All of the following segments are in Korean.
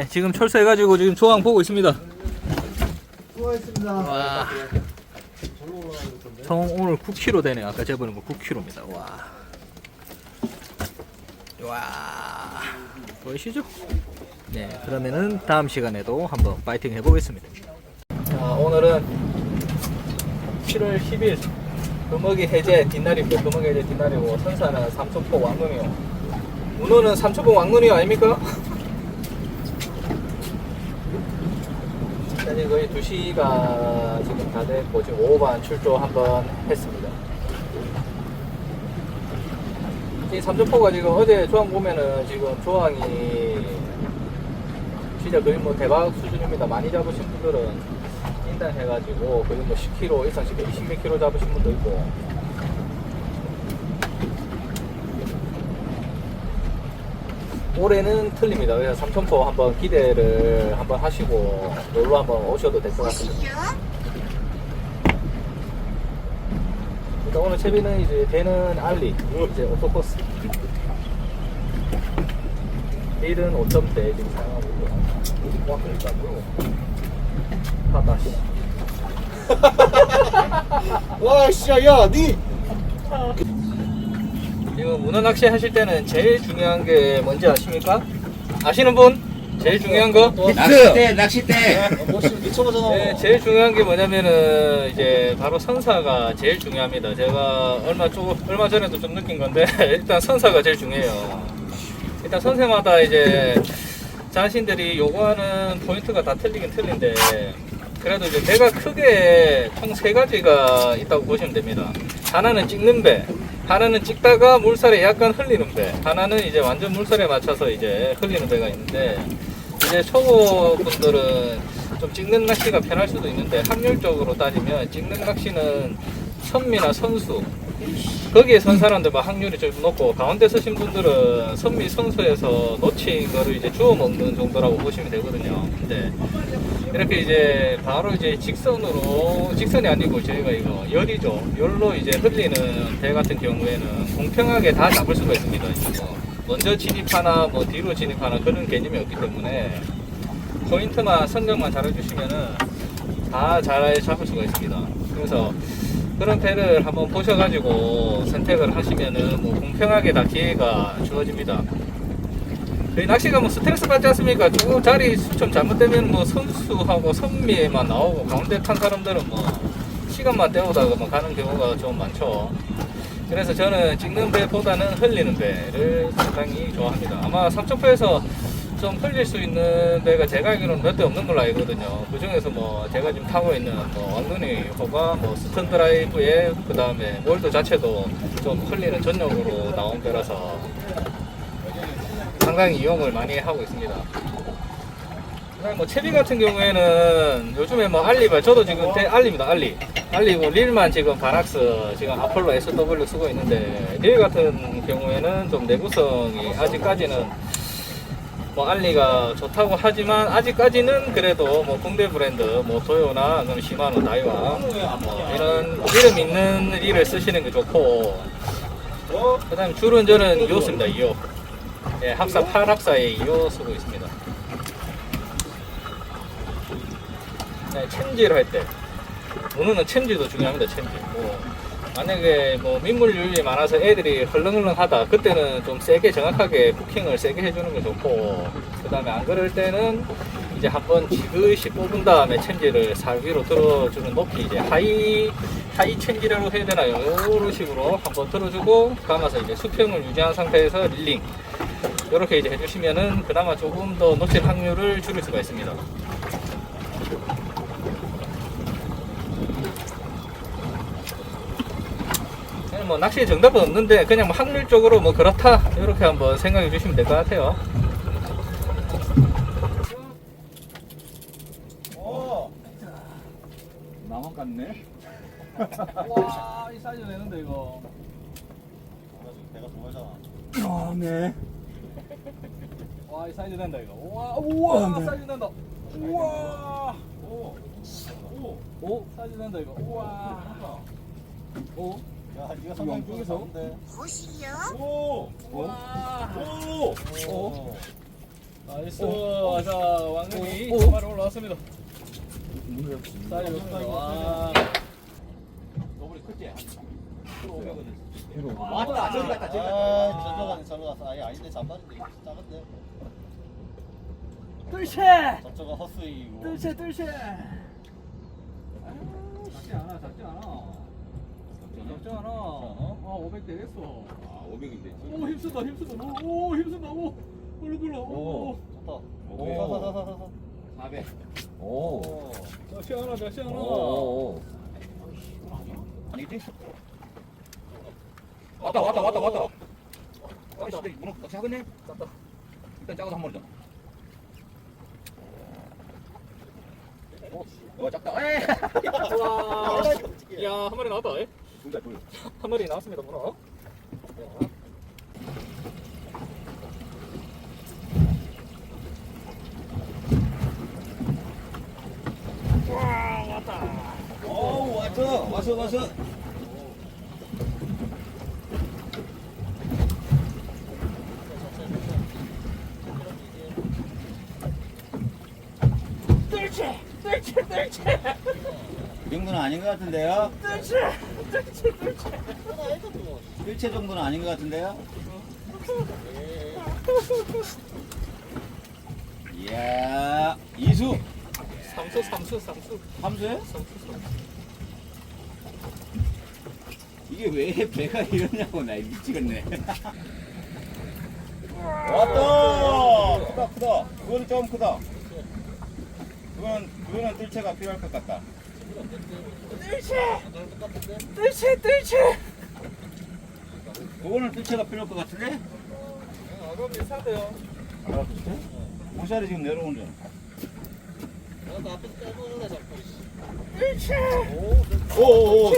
네, 지금 철수해가지고 지금 조항 보고 있습니다. 수고하셨습니다. 와. 총 오늘 9kg 되네요. 아까 재보는 거 9kg입니다. 와. 와. 보이시죠? 네, 그러면은 다음 시간에도 한번 파이팅 해보겠습니다. 자, 오늘은 7월 10일 금어기 해제 뒷날입니다. 금어기 해제 뒷날이고 선사는 삼천포 왕눈이요. 문어는 삼천포 왕눈이요 아닙니까? 시간이 거의 2시가 지금 다 됐고 지금 오후 반 출조 한번 했습니다. 이 삼천포가 지금 어제 조항 보면은 지금 조항이 진짜 거의 뭐 대박 수준입니다. 많이 잡으신 분들은 인단 해가지고 거의 뭐 10kg 이상 지금 20몇 kg 잡으신 분도 있고 올해는 틀립니다. 그래서 삼천포 한번 기대를 한번 하시고 놀러 한번 오셔도 될 것 같습니다. 일단 오늘 채비는 이제 배는 알리, 이제 오토코스. 릴은 5점대 지금 사용하고 있고요. 와, 그러니까 뭐. 하다시. 와, 씨, 야, 니. 지금 문어 낚시 하실 때는 제일 중요한 게 뭔지 아십니까? 아시는 분? 제일 중요한 거? 낚싯대 낚싯대 미쳐보잖아. 네, 제일 중요한 게 뭐냐면은 이제 바로 선사가 제일 중요합니다. 제가 얼마 조, 얼마 전에도 좀 느낀 건데 일단 선사가 제일 중요해요. 일단 선생마다 이제 자신들이 요구하는 포인트가 다 틀리긴 틀린데 그래도 이제 배가 크게 총 세 가지가 있다고 보시면 됩니다. 하나는 찍는 배, 하나는 찍다가 물살에 약간 흘리는 배, 하나는 이제 완전 물살에 맞춰서 이제 흘리는 배가 있는데 이제 초보 분들은 좀 찍는 낚시가 편할 수도 있는데 확률적으로 따지면 찍는 낚시는 선미나 선수 거기에 선 사람들만 확률이 좀 높고 가운데 서신 분들은 선미 선수에서 놓친 거를 이제 주워 먹는 정도라고 보시면 되거든요. 근데 이렇게 이제 바로 이제 직선으로 직선이 아니고 저희가 이거 열이죠. 열로 이제 흘리는 배 같은 경우에는 공평하게 다 잡을 수가 있습니다. 뭐 먼저 진입하나 뭐 뒤로 진입하나 그런 개념이 없기 때문에 포인트만 선정만 잘해주시면은 다 잘 잡을 수가 있습니다. 그래서 그런 배를 한번 보셔가지고 선택을 하시면은 뭐 공평하게 다 기회가 주어집니다. 저희 낚시가 뭐 스트레스 받지 않습니까? 조금 자리 수점 잘못되면 뭐 선수하고 선미에만 나오고 가운데 탄 사람들은 뭐 시간만 때우다가 뭐 가는 경우가 좀 많죠. 그래서 저는 찍는 배보다는 흘리는 배를 상당히 좋아합니다. 아마 삼천포에서 좀 흘릴 수 있는 배가 제가 알기로는 몇 대 없는 걸로 알거든요. 그 중에서 뭐 제가 지금 타고 있는 뭐 왕눈이 호가 뭐 스턴 드라이브에 그 다음에 몰드 자체도 좀 흘리는 전용으로 나온 배라서 상당히 이용을 많이 하고 있습니다. 뭐 채비 같은 경우에는 요즘에 뭐 알리바 저도 지금 대, 알리입니다 알리 알리고 릴만 지금 바락스 지금 아폴로 SW 쓰고 있는데 릴 같은 경우에는 좀 내구성이 아직까지는 뭐 알리가 좋다고 하지만 아직까지는 그래도 뭐 국내 브랜드 뭐 도요나 그럼 시마노 다이와 뭐 이런 이름 있는 릴을 쓰시는 게 좋고. 그다음 줄은 저는 2호 씁니다 2호 예, 합사 8합사에 2호 쓰고 있습니다. 네, 챔질 할때. 문어는 챔질도 중요합니다 챔질 뭐 만약에 뭐 민물률이 많아서 애들이 헐렁헐렁하다 그때는 좀 세게 정확하게 부킹을 세게 해주는 게 좋고 그 다음에 안 그럴 때는 이제 한번 지그시 뽑은 다음에 챔질을 살 위로 들어주는 높이 이제 하이 하이 챔질이라고 해야 되나요? 이런 식으로 한번 들어주고 감아서 이제 수평을 유지한 상태에서 릴링 이렇게 이제 해주시면은 그나마 조금 더 놓칠 확률을 줄일 수가 있습니다. 뭐 낚시에 정답은 없는데 그냥 뭐 확률적으로 뭐 그렇다 이렇게 한번 생각해 주시면 될 것 같아요. 어. 나만 같네. 와, 이 사이즈 되는데 이거. 내가 좋아하잖아. 아, 네. 와, 이 사이즈 된다 이거. 와, 우와, 아, 네. 사이즈 된다. 우와. 오. 오. 오, 사이즈 된다 이거. 우와. 오. 야, 네가 이거 상당히? 좋아하는데. 보시려 오! 와. 오! 오. 나이스. 자, 왕눈이 오, 오. 정말 올라왔습니다. 사이즈 좋습니다. 와. 너블이 크지? 왔다 저기 갔다 저기 갔다 아 저기 갔네 저기 갔어 아니 아닌데 잔말인데 이거 작은데 뜰채! 저쪽은 헛수이고 뜰채, 뜰채! 작지 않아, 작지 않아. 작지 않아. 어, 500 되겠어. 아 500인데 오, 힘쓴다, 힘쓴다. 오, 오, 힘쓴다. 오, 올라, 올라. 오. 좋다 오케이. 서서서서서 400 오 자, 시원하다, 자, 시원하다. 오. 아니지? 왔다 왔다 왔다 왔다 아이씨 내 문어 작았네? 작다. 일단 작아서 한 마리 더 어, 작다. 에이! 와. 야, 한 마리 나왔다. 에? 둘다 둘. 한 마리 나왔습니다, 문어. 오, 왔어, 왔어, 왔어. 뜰채, 뜰채, 뜰채. 이 정도는 아닌 것 같은데요? 뜰채, 뜰채, 뜰채. 일체 정도는 아닌 것 같은데요? 이야, 이수. 삼수, 삼수, 삼수. 함수에? 삼수, 삼수. 이게 왜 배가 이러냐고 나 미치겠네. 왔다! 크다, 크다. 그건 좀 크다. 그건, 그거는 뜰채가 필요할 것 같다. 뜰채, 뜰채, 뜰채. 그거는 뜰채가 필요할 것 같은데? 아, 그럼 비슷한데요. 아, 뜰채? 오샤리 지금 내려오는 중. 나도 앞에서 빼고는 잡고 뜰채, 오오오.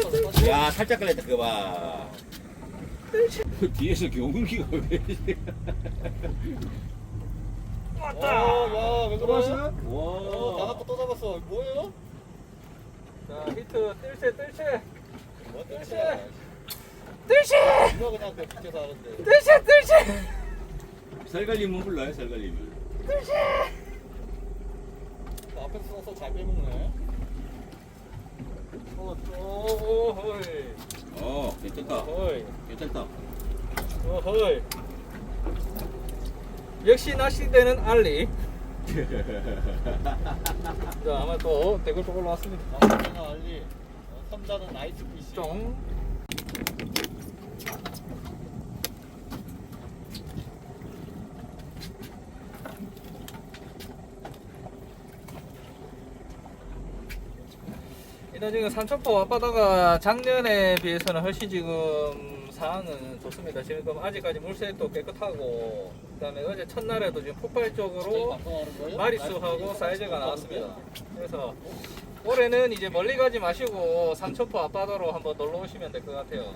야, 살짝 걸렸다, 그거 봐. 뒤에서 교훈기가 왜 이래. 왔다. 야 왜 그래 어, 다 와. 잡고 또 잡았어 뭐예요? 자, 히트, 뜰채, 뜰채. 뭐 뜰채. 뜰채 뜰채, 이거 그냥 그 밖에서 하는데 뜰채, 뜰채. 살갈림은 몰라요, 살갈림은. 앞에서 써서 잘 빼먹네 오, 오, 호이. 어, 괜찮다. 호이. 괜찮다. 어허이. 역시 낚시대는 알리. 자, 아마 또 대굴 쪽 올라왔습니다. 어, 삼자는 나이트 피시 쫑. 일단 지금 산초포 앞바다가 작년에 비해서는 훨씬 지금 상황은 좋습니다. 지금 아직까지 물색도 깨끗하고 그다음에 어제 첫날에도 지금 폭발 쪽으로 방송하는 거예요? 마리수하고 사이즈가 나왔습니다. 그래서 올해는 이제 멀리 가지 마시고 삼천포 앞바다로 한번 놀러 오시면 될 것 같아요.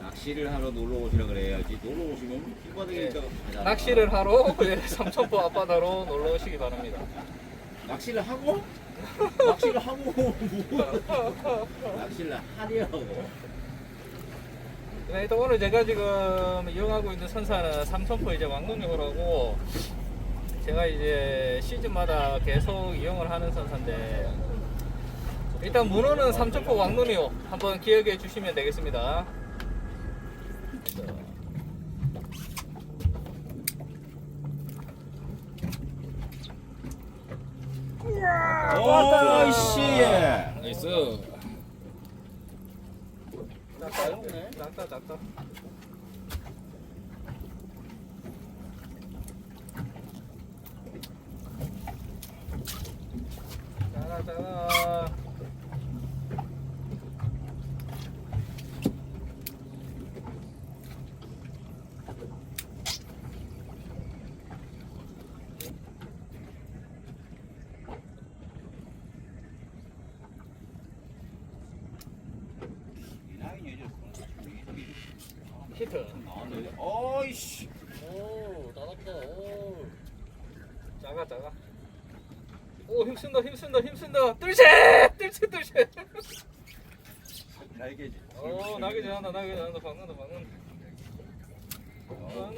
낚시를 하러 놀러 오시라 그래야지. 놀러 오시면 네. 낚시를 하러 예, 삼천포 앞바다로 놀러 오시기 바랍니다. 낚시를 하고? 낚시를 하고 뭐? 낚시를 하려고. 네, 일단 오늘 제가 지금 이용하고 있는 선사는 삼천포 이제 왕눈이호라고 제가 이제 시즌마다 계속 이용을 하는 선사인데 일단 문어는 삼천포 왕눈이호 한번 기억해 주시면 되겠습니다. 오이씨. 나이스. 잘 먹네 작다 작다. 작아 작아. 히트. 어이씨. 오 나갔다 오 작아 작아. 오 힘쓴다 힘쓴다 힘쓴다 뜰채 뜰채 뜰채. 나 날개지. 어, 나기 잘한다, 나기 잘한다, 박는다, 박는다. 어,